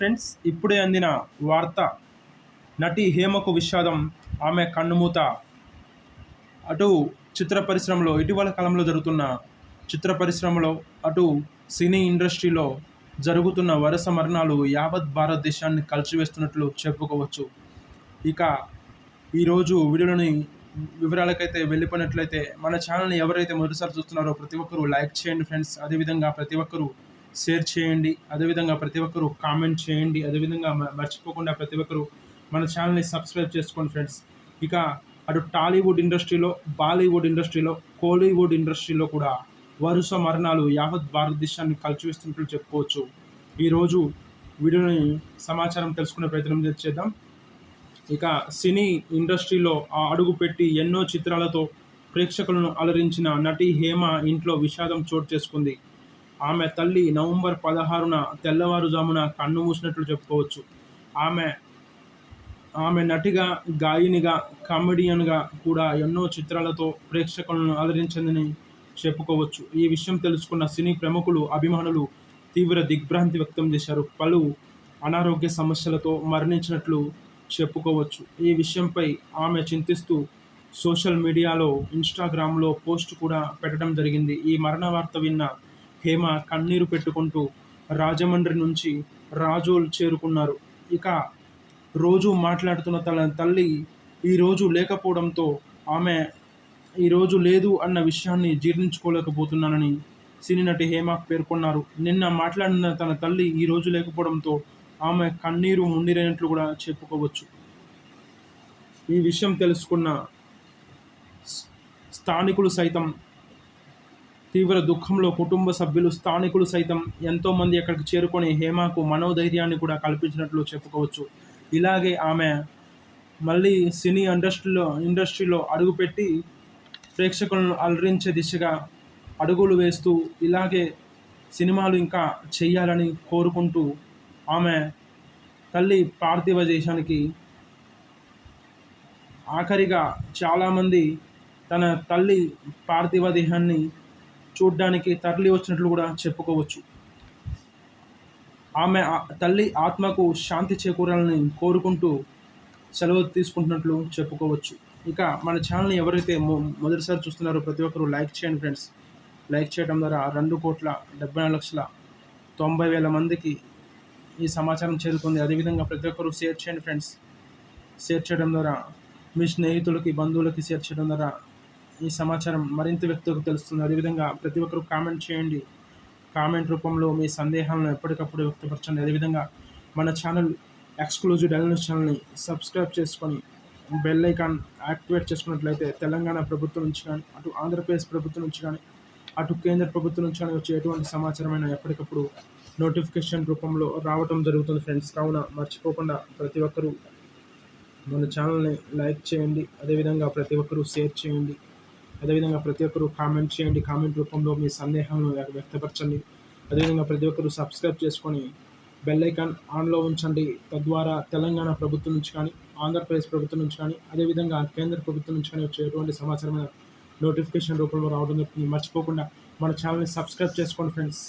Friends ఇప్పుడే అందిన వార్త నటి హేమకు విషాదం. ఆమె కన్నుమూత. అటు చిత్ర పరిశ్రమలో ఇటీవల కాలంలో జరుగుతున్న చిత్ర పరిశ్రమలో అటు సినీ ఇండస్ట్రీలో జరుగుతున్న వరుస మరణాలు యావత్ భారతదేశాన్ని కలిసివేస్తున్నట్లు చెప్పుకోవచ్చు. ఇక ఈరోజు వీడియోలోని వివరాలకైతే వెళ్ళిపోయినట్లయితే మన ఛానల్ని ఎవరైతే మొదటిసారి చూస్తున్నారో ప్రతి ఒక్కరూ లైక్ చేయండి ఫ్రెండ్స్. అదేవిధంగా ప్రతి ఒక్కరూ షేర్ చేయండి. అదేవిధంగా ప్రతి ఒక్కరూ కామెంట్ చేయండి. అదేవిధంగా మ- మర్చిపోకుండా ప్రతి ఒక్కరూ మన ఛానల్ని సబ్స్క్రైబ్ చేసుకోండి ఫ్రెండ్స్ ఇక అటు టాలీవుడ్ ఇండస్ట్రీలో బాలీవుడ్ ఇండస్ట్రీలో కోలీవుడ్ ఇండస్ట్రీలో కూడా వరుస మరణాలు యావత్ భారతదేశాన్ని కలిచివేస్తున్నట్లు చెప్పుకోవచ్చు. ఈరోజు వీడియోని సమాచారం తెలుసుకునే ప్రయత్నం చేద్దాం. ఇక సినీ ఇండస్ట్రీలో ఆ అడుగు పెట్టి ఎన్నో చిత్రాలతో ప్రేక్షకులను అలరించిన నటి హేమ ఇంట్లో విషాదం చోటు చేసుకుంది. ఆమె తల్లి నవంబర్ పదహారున తెల్లవారుజామున కన్ను మూసినట్లు చెప్పుకోవచ్చు. ఆమె ఆమె నటిగా గాయనిగా కామెడియన్గా కూడా ఎన్నో చిత్రాలతో ప్రేక్షకులను ఆదరించిందని చెప్పుకోవచ్చు. ఈ విషయం తెలుసుకున్న సినీ ప్రముఖులు అభిమానులు తీవ్ర దిగ్భ్రాంతి వ్యక్తం చేశారు. పలు అనారోగ్య సమస్యలతో మరణించినట్లు చెప్పుకోవచ్చు. ఈ విషయంపై ఆమె చింతిస్తూ సోషల్ మీడియాలో ఇన్స్టాగ్రామ్లో పోస్ట్ కూడా పెట్టడం జరిగింది. ఈ మరణ వార్త విన్న హేమ కన్నీరు పెట్టుకుంటూ రాజమండ్రి నుంచి రాజోల్ చేరుకున్నారు. ఇక రోజు మాట్లాడుతున్న తన తల్లి ఈరోజు లేకపోవడంతో ఆమె ఈరోజు లేదు అన్న విషయాన్ని జీర్ణించుకోలేకపోతున్నానని సినీ నటి హేమ పేర్కొన్నారు. నిన్న మాట్లాడిన తన తల్లి ఈ రోజు లేకపోవడంతో ఆమె కన్నీరు ముండిరైనట్లు కూడా చెప్పుకోవచ్చు. ఈ విషయం తెలుసుకున్న స్థానికులు సైతం తీవ్ర దుఃఖంలో కుటుంబ సభ్యులు స్థానికులు సైతం ఎంతోమంది అక్కడికి చేరుకొని హేమకు మనోధైర్యాన్ని కూడా కల్పించినట్లు చెప్పుకోవచ్చు. ఇలాగే ఆమె మళ్ళీ సినీ ఇండస్ట్రీలో ఇండస్ట్రీలో అడుగుపెట్టి ప్రేక్షకులను అలరించే దిశగా అడుగులు వేస్తూ ఇలాగే సినిమాలు ఇంకా చేయాలని కోరుకుంటూ ఆమె తల్లి పార్థివ దేశానికి ఆఖరిగా చాలామంది తన తల్లి పార్థివ దేహాన్ని చూడ్డానికి తరలి వచ్చినట్లు కూడా చెప్పుకోవచ్చు. ఆమె తల్లి ఆత్మకు శాంతి చేకూరాలని కోరుకుంటూ సెలవు తీసుకుంటున్నట్లు చెప్పుకోవచ్చు. ఇక మన ఛానల్ని ఎవరైతే మొ- మొదటిసారి చూస్తున్నారో ప్రతి ఒక్కరూ లైక్ చేయండి ఫ్రెండ్స్. లైక్ చేయడం ద్వారా రెండు కోట్ల డెబ్బై నాలుగు లక్షల తొంభై వేల మందికి ఈ సమాచారం చేరుతుంది. అదేవిధంగా ప్రతి ఒక్కరూ షేర్ చేయండి ఫ్రెండ్స్. షేర్ చేయడం ద్వారా మీ స్నేహితులకి బంధువులకి షేర్ చేయడం ద్వారా ఈ సమాచారం మరింత వ్యక్తులకు తెలుస్తుంది. అదేవిధంగా ప్రతి ఒక్కరు కామెంట్ చేయండి. కామెంట్ రూపంలో మీ సందేహాలను ఎప్పటికప్పుడు వ్యక్తపరచండి. అదేవిధంగా మన ఛానల్ ఎక్స్క్లూజివ్ డైలనస్ ఛానల్ని సబ్స్క్రైబ్ చేసుకొని బెల్ ఐకాన్ యాక్టివేట్ చేసుకున్నట్లయితే తెలంగాణ ప్రభుత్వం నుంచి కానీ అటు ఆంధ్రప్రదేశ్ ప్రభుత్వం నుంచి కానీ అటు కేంద్ర ప్రభుత్వం నుంచి కానీ వచ్చే ఎటువంటి సమాచారమైన ఎప్పటికప్పుడు నోటిఫికేషన్ రూపంలో రావటం జరుగుతుంది ఫ్రెండ్స్. కావున మర్చిపోకుండా ప్రతి ఒక్కరూ మన ఛానల్ని లైక్ చేయండి. అదేవిధంగా ప్రతి ఒక్కరూ షేర్ చేయండి. అదేవిధంగా ప్రతి ఒక్కరూ కామెంట్ చేయండి. కామెంట్ రూపంలో మీ సందేహాలను వ్యక్తపరచండి. అదేవిధంగా ప్రతి ఒక్కరూ సబ్స్క్రైబ్ చేసుకొని బెల్ ఐకాన్ ఆన్లో ఉంచండి. తద్వారా తెలంగాణ ప్రభుత్వం నుంచి కానీ ఆంధ్రప్రదేశ్ ప్రభుత్వం నుంచి కానీ అదేవిధంగా కేంద్ర ప్రభుత్వం నుంచి కానీ వచ్చే ఎటువంటి సమాచారమైన నోటిఫికేషన్ రూపంలో రావడం జరుగుతుంది. మర్చిపోకుండా మన ఛానల్ని సబ్స్క్రైబ్ చేసుకోండి ఫ్రెండ్స్